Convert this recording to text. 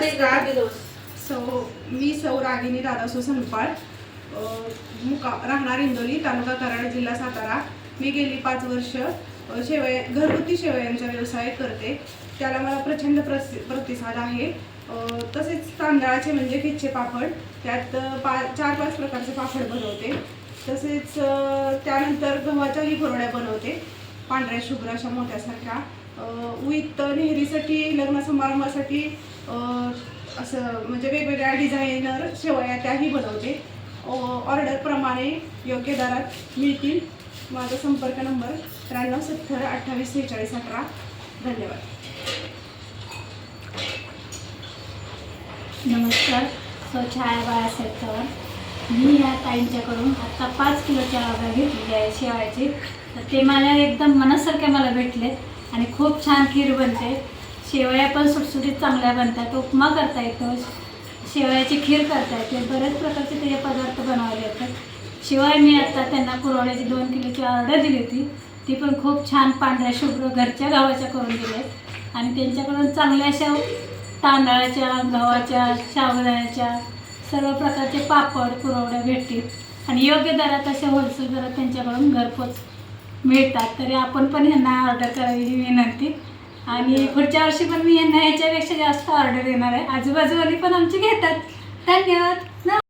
नमस्कार. सौ मी सौ रागिनी दादासो संपाळ. मुका राहणार इंदोली तालुका कराड जिल्हा सातारा. मी गेली पाच वर्ष शेवया घरगुती शेवयांचा व्यवसाय करते. त्याला मला प्रचंड प्रसि प्रतिसाद आहे. तसेच तांदळाचे म्हणजे खिच्चे पापड. त्यात पा चार पाच प्रकारचे पापड बनवते. तसेच त्यानंतर गव्हाच्याही कुरड्या बनवते. पांढऱ्या शुभ्र अशा मोठ्यासारख्या विथ नेहरीसाठी लग्न समारंभासाठी असं म्हणजे वेगवेगळ्या डिझायनर शेवया त्याही बनवते. ऑर्डरप्रमाणे योग्य दरात मिळतील. माझा संपर्क नंबर त्र्याण्णव सत्तर अठ्ठावीस सेहेचाळीस अठरा. धन्यवाद. नमस्कार. स्वच्छ छाया बाळासाहेब चव्हाण. मी या ताईंच्याकडून आत्ता पाच किलोच्या ऑर्डर घेतलेली आहे शेवायची तर ते मला एकदम मनासारखे मला भेटले आणि खूप छान खीर बनते. शेवया पण सुटसुटीत चांगल्या बनतात उपमा करता येतो शेवयाची खीर करता येते बऱ्याच प्रकारचे त्याचे पदार्थ बनवले जातात शिवाय मी आत्ता त्यांना कुरवड्याची दोन किलोची ऑर्डर दिली होती ती पण खूप छान पांढऱ्या शुभ्र घरच्या गावाच्या करून दिल्या आणि त्यांच्याकडून चांगल्या अशा तांदळाच्या गव्हाच्या साबुदाण्याच्या सर्व प्रकारचे पापड पुरवड्या भेटतील. आणि योग्य दरात अशा होलसेल दरात त्यांच्याकडून घरपोच मिळतात. तरी आपण पण ह्यांना ऑर्डर करावी ही विनंती. आणि पुढच्या वर्षी पण मी यांना याच्यापेक्षा जास्त ऑर्डर देणार आहे. आजूबाजूवाली पण आमची घेतात. धन्यवाद.